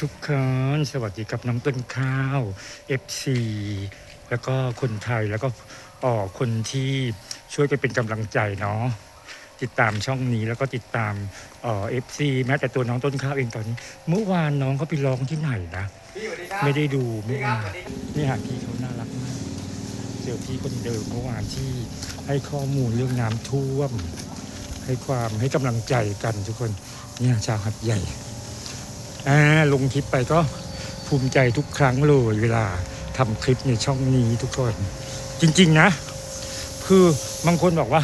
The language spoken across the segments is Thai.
ทุกคนสวัสดีกับน้องต้นข้าว FC แล้วก็คนไทยแล้วก็ออคนที่ช่วยกันเป็นกำลังใจเนาะติดตามช่องนี้แล้วก็ติดตามเอ่อฟซีแม้แต่ตัวน้องต้นข้าวเองตอนนี้ เมื่อวานน้องเขาไปร้องที่ไหนนะพี่สวัสดีครับไม่ได้ดูสวัสเมื่ดีอครับวานสวัสดีนี่หาพี่เขาน่ารักมากเจอพี่คนเดิมเมื่อวานที่ให้ข้อมูลเรื่องน้ำท่วม ให้ความให้กำลังใจกันทุกคนเนี่ยชาวหัดใหญ่อ่า ลงคลิปไปก็ภูมิใจทุกครั้งเลยเวลาทำคลิปในช่องนี้ทุกคน จริง ๆ นะ คือบางคนบอกว่า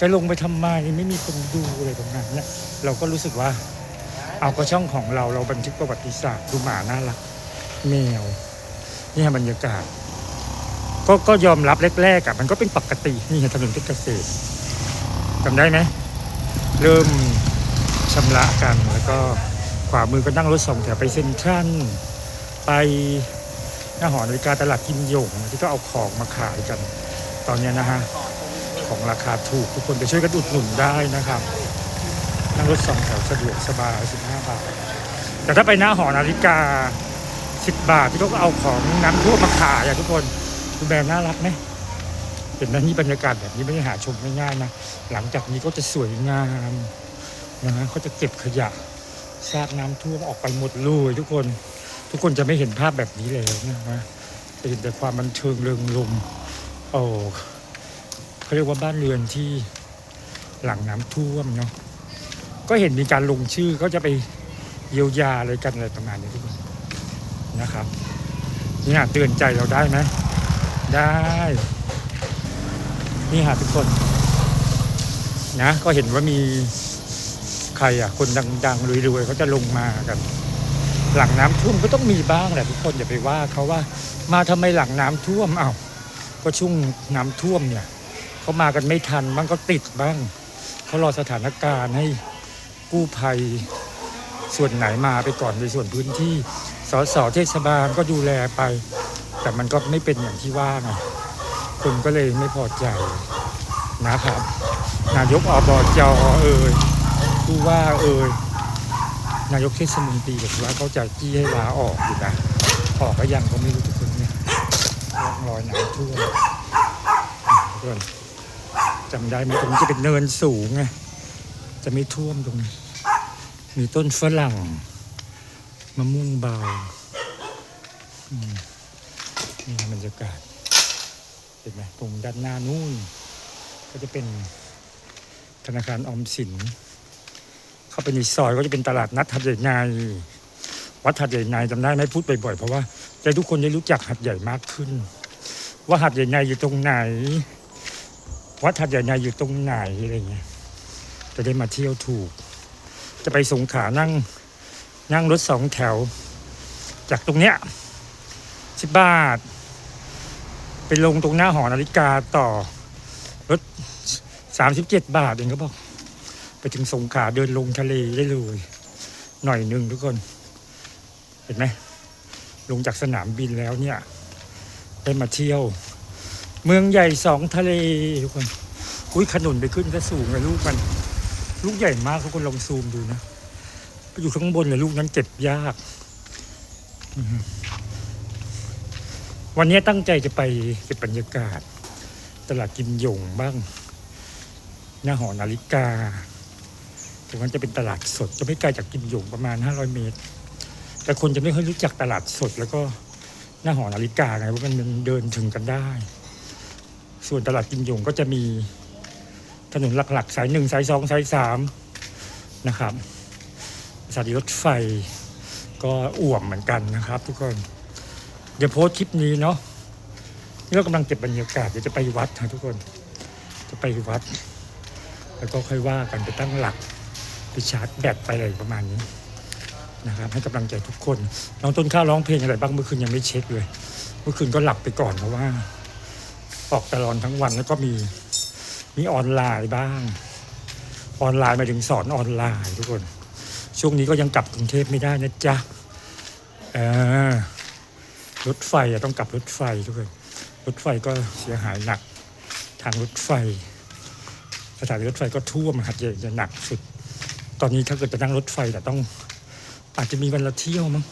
จะลงไปทำไมไม่มีคนดูอะไรตรงนั้นเนี่ยเราก็รู้สึกว่า เอาก็ช่องของเราเราบันทึกประวัติศาสตร์ดูหมาน่ารักแมวเนี่ยบรรยากาศ ก็ก็ยอมรับแรกๆอะมันก็เป็นปกตินี่ถนนเพชรเกษตรจำได้ไหมเริ่มชำระกันแล้วก็ ขวามือก็นั่งรถสองแถวไปเซ็นทรัลไปหน้าหอนาฬิกาตลาดกิมหยงที่ก็เอาของมาขายกัน ตอนนี้นะฮะของราคาถูกทุกคนไปช่วยกันอุดหนุนได้นะครับ นั่งรถสองแถวสะดวกสบาย 15 บาท แต่ถ้าไปหน้าหอนาฬิกา 10 บาทที่เขาก็เอาของน้ำท่วมมาขายอะทุกคนดูแบรนด์น่ารักไหมเห็นไหมนี่บรรยากาศแบบนี้ไม่ได้หาชมง่ายๆนะ หลังจากนี้ก็จะสวยงามนะฮะเขาจะเก็บขยะ ซากน้ำท่วมออกไปหมดเลยทุกคน ทุกคนจะไม่เห็นภาพแบบนี้แล้วนะฮะจะเห็นแต่ความบันเทิงเริงรมโอ้เขาเรียกว่าบ้านเรือนที่หลังน้ำท่วมเนาะก็เห็นมีการลงชื่อก็จะไปเยียวยาอะไรกันอะไรประมาณนี้ทุกคนนะครับนี่หาเตือนใจเราได้ไหมได้ นี่หาทุกคน นะ ก็เห็นว่ามี ใครอะ คนดังๆรวยๆเขาจะลงมากัน หลังน้ำท่วมก็ต้องมีบ้างแหละทุกคนอย่าไปว่าเขาว่ามาทำไมหลังน้ำท่วมอ้าวก็ช่วงน้ำท่วมเนี่ยเขามากันไม่ทันบ้างก็ติดบ้างเขารอสถานการณ์ให้กู้ภัยส่วนไหนมาไปก่อนในส่วนพื้นที่สสเทศบาลก็ดูแลไป แต่มันก็ไม่เป็นอย่างที่ว่าไงคนก็เลยไม่พอใจนะครับ นายกอบจเอ่ย ผู้ว่าเอ่ยนายกเทศมนตรีบอกว่าเขาจะจี้ให้ลาออกอยู่นะออกก็ยังก็ไม่รู้ทุกคนเนี่ยร่องรอยน้ำท่วมทุกคนจำได้ไหมตรงนี้จะเป็นเนินสูงไงจะไม่ท่วมตรงนี้ มีต้นฝรั่งมะม่วงเบาอืมนี่บรรยากาศเห็นไหมตรงด้านหน้านู่น ก็จะเป็นธนาคารออมสิน เข้าไปในซอยก็จะเป็นตลาดนัดหัดใหญ่ในวัดหัดใหญ่ในจำได้ไหมพูดบ่อยๆเพราะว่าจะทุกคนได้รู้จักหัดใหญ่มากขึ้น ว่าหัดใหญ่ในอยู่ตรงไหน วัดหัดใหญ่ในอยู่ตรงไหนอะไรเงี้ยจะได้มาเที่ยวถูก จะไปสงขานั่งนั่งรถสองแถว จากตรงเนี้ยสิบบาทไปลงตรงหน้าหอนาฬิกาต่อรถสามสิบเจ็ดบาทเองเขาบอก ไปถึงสงขาเดินลงทะเลได้เลย หน่อยหนึ่งทุกคน เห็นไหมลงจากสนามบินแล้วเนี่ย ได้มาเที่ยว เมืองใหญ่สองทะเลทุกคนอุ้ยขนุนไปขึ้นก็สูงเลยลูกมัน ลูกใหญ่มากทุกคนลองซูมดูนะอยู่ข้างบนเลยลูกนั้นเจ็บยาก วันนี้ตั้งใจจะไปเก็บบรรยากาศ ตลาดกิมหยงบ้าง หน้าหอนาฬิกา ตรงนั้นจะเป็นตลาดสด จะไม่ไกลจากกิมหยงประมาณ 500 เมตร แต่คนจะไม่ค่อยรู้จักตลาดสด แล้วก็หน้าหอนาฬิกาไงว่ามันเดินถึงกันได้ ส่วนตลาดกิมหยงก็จะมีถนนหลักๆ สายหนึ่งสายสองสายสามนะครับสถานีรถไฟก็อ่วมเหมือนกันนะครับ ทุกคนเดี๋ยวโพสต์คลิปนี้เนาะนี่เรากำลังเก็บบรรยากาศเดี๋ยวจะไปวัดนะทุกคน จะไปวัด แล้วก็ค่อยว่ากันไปตั้งหลัก ไปชาร์จแบตไปอะไรประมาณนี้นะครับให้กำลังใจทุกคนน้องต้นข้าวร้องเพลงอะไรบ้างเมื่อคืนยังไม่เช็คเลย เมื่อคืนก็หลับไปก่อนเพราะว่า ออกตลอดทั้งวันแล้วก็มีมีออนไลน์บ้าง ออนไลน์มาถึงสอนออนไลน์ทุกคน ช่วงนี้ก็ยังกลับกรุงเทพไม่ได้นะจ๊ะเออรถไฟอะต้องกลับรถไฟทุกคนรถไฟก็เสียหายหนัก ทางรถไฟสถานีรถไฟก็ท่วมหัดใหญ่จะหนักสุด ตอนนี้ถ้าเกิดจะนั่งรถไฟแต่ต้อง อาจจะมีวันละเที่ยวมั้ง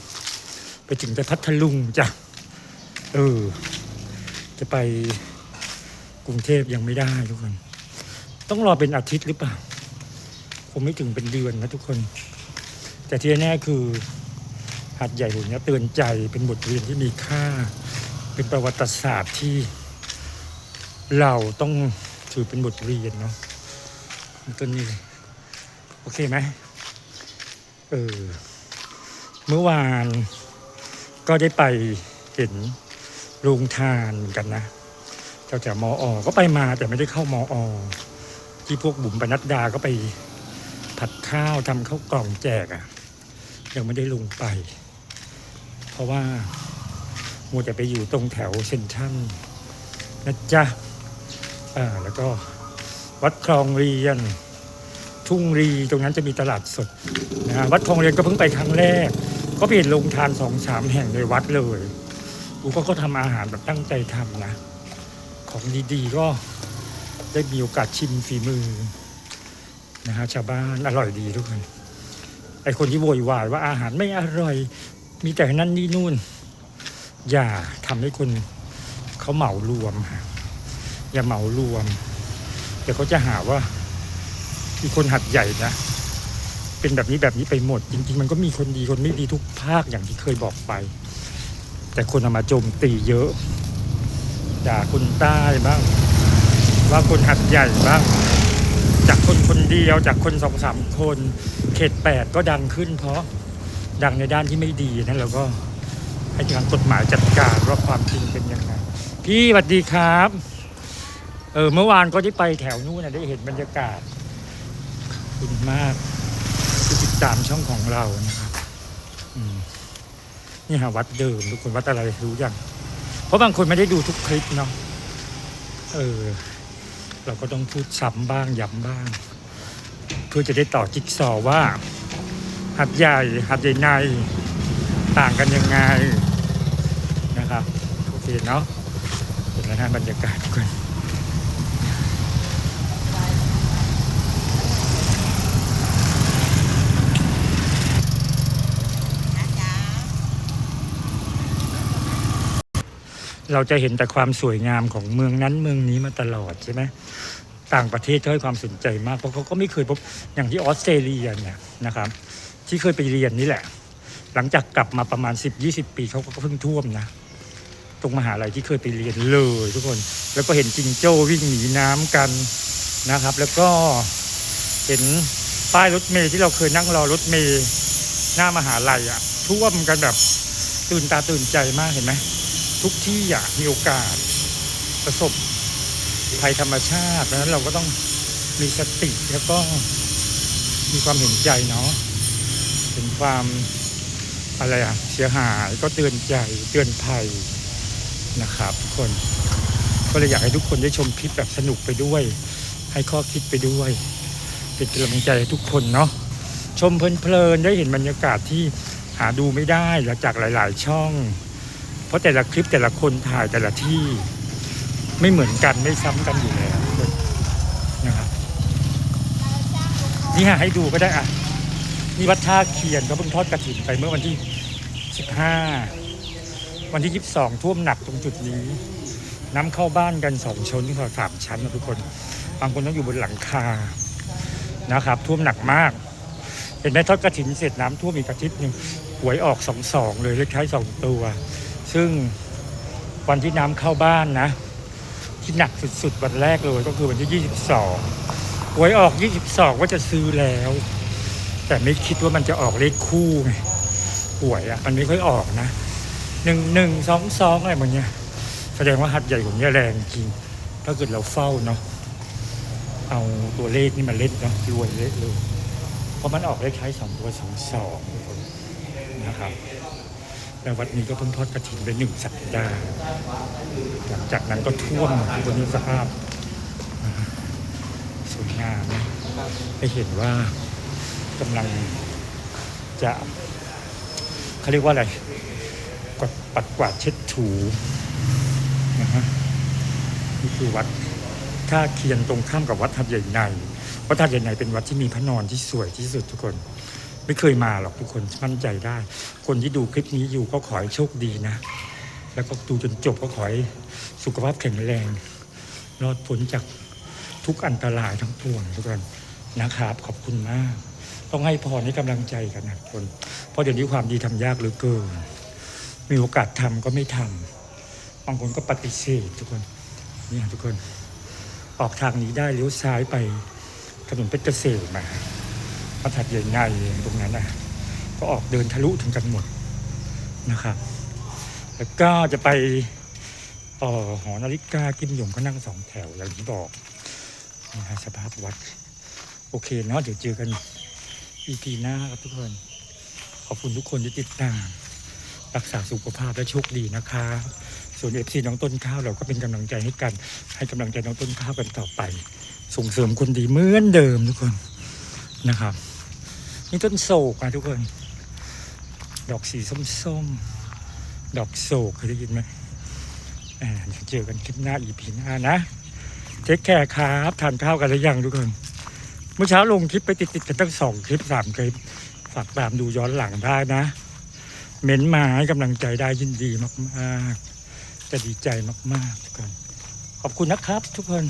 ไปถึงไปพัทลุงจ้ะเออ จะไปกรุงเทพยังไม่ได้ทุกคน ต้องรอเป็นอาทิตย์หรือเปล่าคงไม่ถึงเป็นเดือนนะทุกคน แต่ที่แน่คือหัดใหญ่หุ่นนี้เตือนใจเป็นบทเรียนที่มีค่า เป็นประวัติศาสตร์ที่เราต้องถือเป็นบทเรียนเนาะมันก็นี่ โอเคไหมเออเมื่อวานก็ได้ไปเห็นโรงทานเหมือนกันนะแถวๆมออก็ไปมาแต่ไม่ได้เข้ามออที่พวกบุ๋มปนัดดาก็ไปผัดข้าวทำข้าวกล่องแจกอะ่ะ ยังไม่ได้ลงไป เพราะว่ามัวแต่ไปอยู่ตรงแถวเซนทรัลนะจ๊ะอ่าแล้วก็วัดคลองเรียน ทุ่งรีตรงนั้นจะมีตลาดสดนะฮะวัดคลองเรียนก็เพิ่งไปครั้งแรก ก็เปลี่ยนโรงทานสองสามแห่งในวัดเลยกูก็ก็ทำอาหารแบบตั้งใจทำนะ ของดีๆก็ได้มีโอกาสชิมฝีมือนะฮะชาวบ้านอร่อยดีทุกคนไอคนที่โวยวายว่าอาหารไม่อร่อย มีแต่นั่นนี่นู่น อย่าทำให้คนเขาเหมารวมอย่าเหมารวมเดี๋ยวเขาจะหาว่า มีคนหัดใหญ่นะ เป็นแบบนี้แบบนี้ไปหมด จริง ๆ มันก็มีคนดีคนไม่ดีทุกภาคอย่างที่เคยบอกไป แต่คนเอามาโจมตีเยอะด่าคนใต้บ้าง ว่าคนหัดใหญ่บ้าง จากคนคนเดียวจากคนสองสามคน เขตแปดก็ดังขึ้น เพราะดังในด้านที่ไม่ดีนั่นเราก็ให้ทางกฎหมายจัดการว่าความจริงเป็นยังไงพี่สวัสดีครับ เออเมื่อวานก็ได้ไปแถวนู้นนะได้เห็นบรรยากาศ คุณมากที่ติดตามช่องของเรานะครับนี่ฮะวัดเดิมทุกคนวัดอะไรรู้ยังเพราะบางคนไม่ได้ดูทุกคลิปเนาะเออ เราก็ต้องพูดซ้ำบ้างย้ำบ้าง เพื่อจะได้ต่อจิ๊กซอว์ว่าหัดใหญ่หัดใหญ่ในต่างกันยังไงนะครับ โอเคเนาะเห็นแล้วนะบรรยากาศทุกคน นะจ๊ะ เราจะเห็นแต่ความสวยงามของเมืองนั้นเมืองนี้มาตลอดใช่ไหมต่างประเทศเขาให้ความสนใจมาก เพราะเขาก็ไม่เคยพบอย่างที่ออสเตรเลียเนี่ยนะครับ ที่เคยไปเรียนนี่แหละ หลังจากกลับมาประมาณ 10-20 ปีเขาก็เพิ่งท่วมนะตรงมหาลัยที่เคยไปเรียนเลยทุกคน แล้วก็เห็นจิงโจ้วิ่งหนีน้ำกันนะครับ แล้วก็เห็นป้ายรถเมล์ที่เราเคยนั่งรอรถเมล์หน้ามหาลัยอะท่วมกันแบบตื่นตาตื่นใจมากเห็นไหม ทุกที่อยากมีโอกาสประสบภัยธรรมชาติดังนั้นเราก็ต้องมีสติแล้วก็มีความเห็นใจเนาะเห็นความอะไรอะเสียหายก็เตือนใจเตือนภัยนะครับ ทุกคนก็เลยอยากให้ทุกคนได้ชมคลิปแบบสนุกไปด้วย ให้ข้อคิดไปด้วยเป็นกำลังใจให้ทุกคนเนาะชมเพลินๆได้เห็นบรรยากาศที่หาดูไม่ได้หลังจากหลาย ๆ ช่อง ราะแต่ละคลิปแต่ละคนถ่ายแต่ละที่ไม่เหมือนกันไม่ซ้ำกันอยู่แล้วนะครับนี่ฮะให้ดูก็ได้อะนี่วัดท่าเคียนก็เพิ่งทอดกระถิ่นไปเมื่อวันที่สิบห้าวันที่ยี่สิบสองท่วมหนักตรงจุดนี้ น้ำเข้าบ้านกันสองชั้นถึงสามชั้นนะทุกคน บางคนต้องอยู่บนหลังคานะครับ ท่วมหนักมาก เห็นไหมทอดกระถิ่นเสร็จน้ำท่วมอีกอาทิตย์หนึ่งหวยออกสองสองเลยเลขท้ายสองตัว ซึ่งวันที่น้ำเข้าบ้านนะ ที่หนักสุดๆ วันแรกเลยก็คือวันที่ 22หวยออก 22 ว่าจะซื้อแล้ว แต่ไม่คิดว่ามันจะออกเลขคู่ไงหวยอะมันไม่ค่อยออกนะหนึ่งหนึ่งสองสองอะไรแบบเนี้ยแสดงว่าหัดใหญ่ของเนี้ยแรงจริง ถ้าเกิดเราเฝ้าเนาะเอาตัวเลขนี่มาเล่นเนาะรวยเละเลย เพราะมันออกเลขท้ายสองตัวสองสองนะครับ แล้ววัดนี้ก็เพิ่งทอดกระถิ่นไปหนึ่งสัปดาห์หลังจากนั้นก็ท่วมบนนี้สภาพสวยงามนะให้เห็นว่ากำลังจะเขาเรียกว่าอะไรกดปัดกวาดเช็ดถูนะฮะนี่คือวัดท่าเคียนตรงข้ามกับวัดทับใหญ่ในวัดทับใหญ่ในเป็นวัดที่มีพระนอนที่สวยที่สุดทุกคน ไม่เคยมาหรอกทุกคนมั่นใจได้ คนที่ดูคลิปนี้อยู่ก็ขอให้โชคดีนะ แล้วก็ดูจนจบก็ขอให้สุขภาพแข็งแรงรอดพ้นจากทุกอันตรายทั้งปวงทุกคนนะครับ ขอบคุณมาก ต้องให้พรให้กำลังใจกันนะทุกคน เพราะเดี๋ยวนี้ความดีทำยากเหลือเกิน มีโอกาสทำก็ไม่ทำบางคนก็ปฏิเสธทุกคนเนี่ยทุกคน ออกทางนี้ได้เลี้ยวซ้ายไปถนนเพชรเกษมมา พระถัดใหญ่ๆตรงนั้นนะก็ออกเดินทะลุถึงกันหมดนะครับ แล้วก็จะไปอ่อหอนาฬิกากิมหยงก็นั่งสองแถวอย่างที่บอกนะฮะสภาพวัด โอเคเนาะเดี๋ยวเจอกันอีพีหน้าครับทุกคน ขอบคุณทุกคนที่ติดตาม รักษาสุขภาพและโชคดีนะคะส่วนเอฟซีน้องต้นข้าวเราก็เป็นกำลังใจให้กัน ให้กำลังใจน้องต้นข้าวกันต่อไป ส่งเสริมคนดีเหมือนเดิมทุกคนนะครับ นี่ต้นโศกนะทุกคน ดอกสีส้มๆ ดอกโศกเคยได้ยินไหมอ่าเดี๋ยวเจอกันคลิปหน้าอีพีหน้านะเทคแคร์ครับทานข้าวกันหรือยังทุกคน เมื่อเช้าลงคลิปไปติดๆกันตั้งสองคลิปสามคลิปฝากตามดูย้อนหลังได้นะ เม้นมาให้กำลังใจได้ยินดีมากๆ จะดีใจมากๆทุกคน ขอบคุณนะครับทุกคน